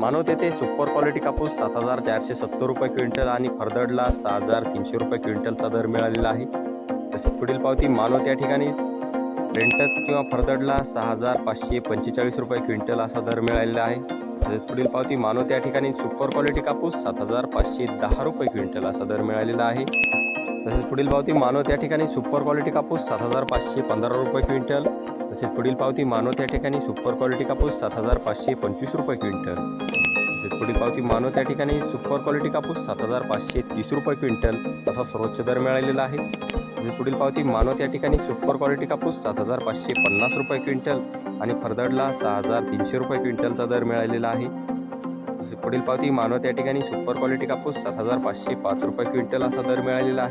मानवत येथे super quality कापूस सात हजार चारशे सत्तर रुपये क्विंटल आणि फरदडला सहा हजार तीनशे रुपये क्विंटलचा दर मिळालेला आहे. तसेच पुढील पावती मानवत या ठिकाणी रेंटच किंवा फरदडला सहा हजार पाचशे पंचेचाळीस रुपये क्विंटल असा दर मिळालेला आहे. तसेच पुढील पावती मानवत या ठिकाणी सुपर क्वालिटी कापूस सात हजार पाचशे दहा रुपये क्विंटल असा दर मिळालेला आहे. तसेच पुढील पावती मानवत या ठिकाणी सुपर क्वालिटी कापूस सात हजार पाचशे पंधरा रुपये क्विंटल. तसेच पुढील पावती मानवत या ठिकाणी सुपर क्वालिटी कापूस सात हजार पाचशे पंचवीस रुपये क्विंटल. तसेच पुढील पावती मानवत या ठिकाणी सुपर क्वालिटी कापूस सात हजार पाचशे तीस रुपये क्विंटल असा सर्वोच्च दर मिळालेला आहे. तसेच पुढील पावती मानवत या ठिकाणी सुपर क्वालिटी कापूस सात हजार पाचशे पन्नास रुपये क्विंटल आणि फरदडला सहा हजार तीनशे रुपये क्विंटलचा दर मिळालेला आहे. तसेच पुढील पावती मानवत या ठिकाणी सुपर क्वालिटी कापूस सात हजार पाचशे पाच रुपये क्विंटल असा दर मिळालेला आहे.